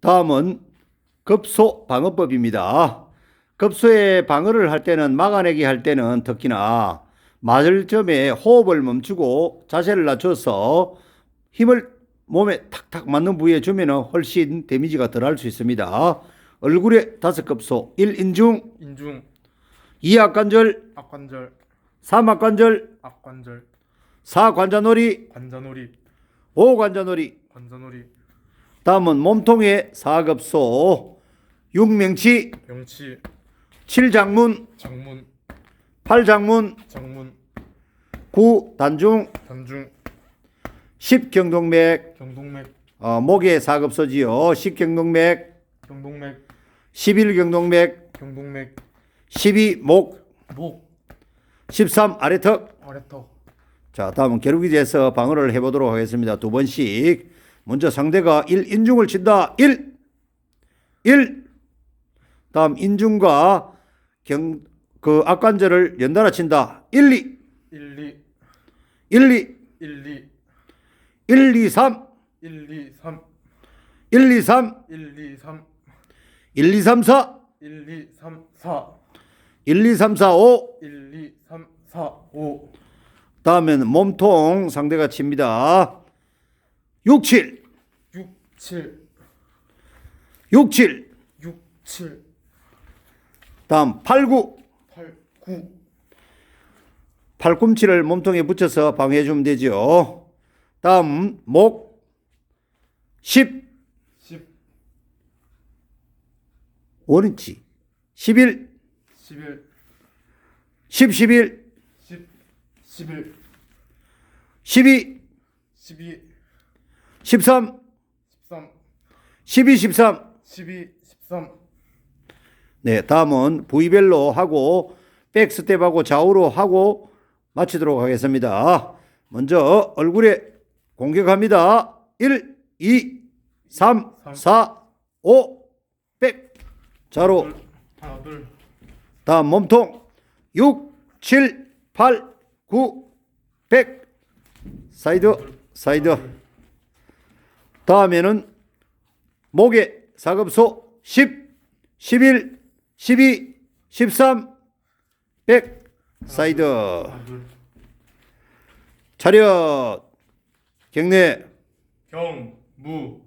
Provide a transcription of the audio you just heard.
다음은 급소 방어법입니다. 급소에 방어를 할 때는 막아내기 할 때는 특히나 맞을 점에 호흡을 멈추고 자세를 낮춰서 힘을 몸에 탁탁 맞는 부위에 주면 훨씬 데미지가 덜할 수 있습니다. 얼굴에 다섯 급소, 1 인중, 인중, 2 악관절, 악관절, 3 악관절, 악관절, 4 관자놀이, 관자놀이, 5 관자놀이, 관자놀이, 다음은 몸통에 4급소, 6명치, 병치, 7장문, 장문, 8장문, 장문, 9 단중, 단중, 10 경동맥, 경동맥, 어, 목에 4급소지요. 10 경동맥, 경동맥, 11 경동맥, 경동맥, 12 목, 목, 13 아래턱. 아래턱, 자, 다음은 겨루기 대해서 방어를 해보도록 하겠습니다. 두 번씩. 먼저 상대가 1 인중을 친다. 1, 1. 다음 인중과 경, 그 악관절을 연달아 친다. 1, 2, 1, 2, 1, 2, 1, 2, 1, 2, 3, 1, 2, 3, 1, 2, 3, 1, 2, 3, 1, 2, 3, 4, 1, 2, 3, 4, 1, 2, 3, 4, 5. 1, 2, 3, 4, 5, 다음에는 몸통 상대가 칩니다. 6, 7, 6, 7, 6, 7. 6, 7, 다음 8, 9. 8, 9, 팔꿈치를 몸통에 붙여서 방해해 주면 되죠. 다음 목. 10, 10, 5인치. 11, 11, 10, 11, 10, 11, 12, 12, 13, 13, 12, 13. 12, 13, 네, 다음은 부위별로 하고 백스텝하고 좌우로 하고 마치도록 하겠습니다. 먼저 얼굴에 공격합니다. 1, 2, 3, 4, 5, 백. 좌로. 하나, 둘, 다음 몸통. 6, 7, 8, 9, 100 사이드 사이드 다음에는 목에 사급소 10, 11, 12, 13, 100 사이드. 차렷. 경례. 경, 무,